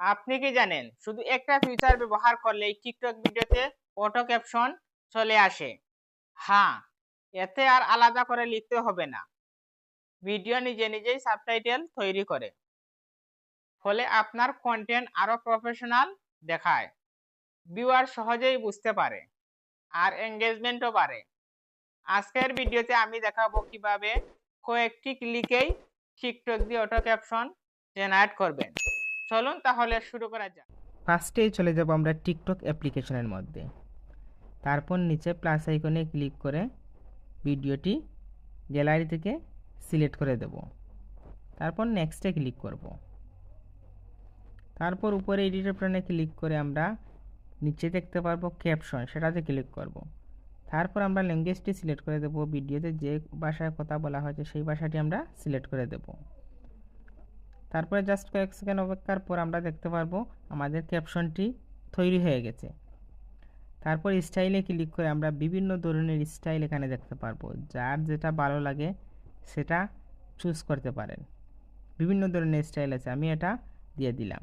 আপনি কি জানেন? শুধু একটা ফিচার ব্যবহার করলেই টিকটক ভিডিওতে অটো ক্যাপশন চলে আসে। হ্যাঁ এতে আর আলাদা করে লিখতে হবে না। ভিডিও নিজে নিজেই সাবটাইটেল তৈরি করে। ফলে আপনার কন্টেন্ট আরও প্রফেশনাল দেখায়। ভিউয়ার সহজেই বুঝতে পারে আর এঙ্গেজমেন্টও বাড়ে। আজকের ভিডিওতে আমি দেখাবো কীভাবে কয়েকটি ক্লিকেই টিকটক দিয়ে অটো ক্যাপশন জেনারেট করবেন। চলুন তাহলে শুরু করা যাক। ফার্স্টেই চলে যাব আমরা টিকটক অ্যাপ্লিকেশনের মধ্যে। তারপর নিচে প্লাস আইকনে ক্লিক করে ভিডিওটি গ্যালারি থেকে সিলেক্ট করে দেব। তারপর নেক্সটে ক্লিক করব। তারপর উপরে এডিট অপশনে ক্লিক করে আমরা নিচে দেখতে পারব ক্যাপশন সেটাতে ক্লিক করব। তারপর আমরা ল্যাঙ্গুয়েজটি সিলেক্ট করে দেব, ভিডিওতে যে ভাষায় কথা বলা হয়েছে সেই ভাষাটি আমরা সিলেক্ট করে দেব। তারপরে জাস্ট কয়েক সেকেন্ড অপেক্ষার পর আমরা দেখতে পারব আমাদের ক্যাপশনটি তৈরি হয়ে গেছে। তারপর স্টাইলে ক্লিক করে আমরা বিভিন্ন ধরনের স্টাইল এখানে দেখতে পারব। যার যেটা ভালো লাগে সেটা চুজ করতে পারেন। বিভিন্ন ধরনের স্টাইল আছে, আমি এটা দিয়ে দিলাম।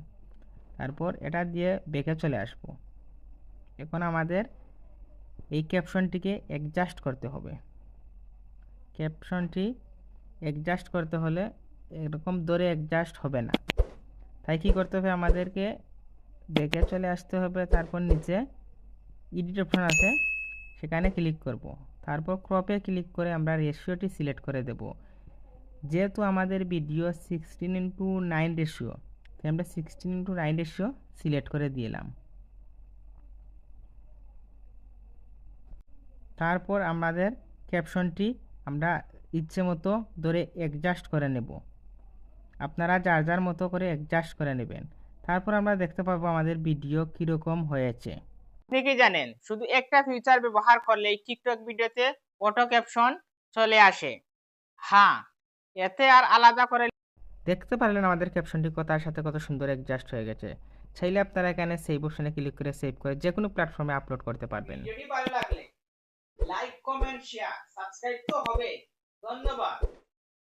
তারপর এটা দিয়ে বেঁকে চলে আসব। এখন আমাদের এই ক্যাপশনটিকে অ্যাডজাস্ট করতে হবে। ক্যাপশনটি অ্যাডজাস্ট করতে হলে এরকম ধরে অ্যাডজাস্ট হবে না। তাই কি করতে হবে আমাদেরকে বেঁকে চলে আসতে হবে, তারপর নিচে এডিট অপশন আছে, সেখানে ক্লিক করব। তারপর ক্রপে ক্লিক করে আমরা রেশিওটি সিলেক্ট করে দেব। যেহেতু আমাদের video sixteen into nine ratio তাই আমরা sixteen into nine ratio select করে দিলাম। তারপর আমাদের ক্যাপশনটি আমরা ইচ্ছে মতো ধরে অ্যাডজাস্ট করে নেব। আপনারা যার যার মতো করে অ্যাডজাস্ট করে নেবেন। তারপর আমরা দেখতে পাবো আমাদের ভিডিও কীরকম হয়েছে। আপনি কি জানেন শুধু একটা ফিচার ব্যবহার করলেই টিকটক ভিডিওতে অটো ক্যাপশন চলে আসে। হ্যাঁ এতে আর আলাদা করে দেখতে পারলেন আমাদের ক্যাপশনটি কথার সাথে কত সুন্দর অ্যাডজাস্ট হয়ে গেছে। চাইলে আপনারা এখানে সেভ অপশনে ক্লিক করে সেভ করে যে কোনো প্ল্যাটফর্মে আপলোড করতে পারবেন। ভালো লাগলে লাইক কমেন্ট শেয়ার সাবস্ক্রাইব তো হবে ধন্যবাদ।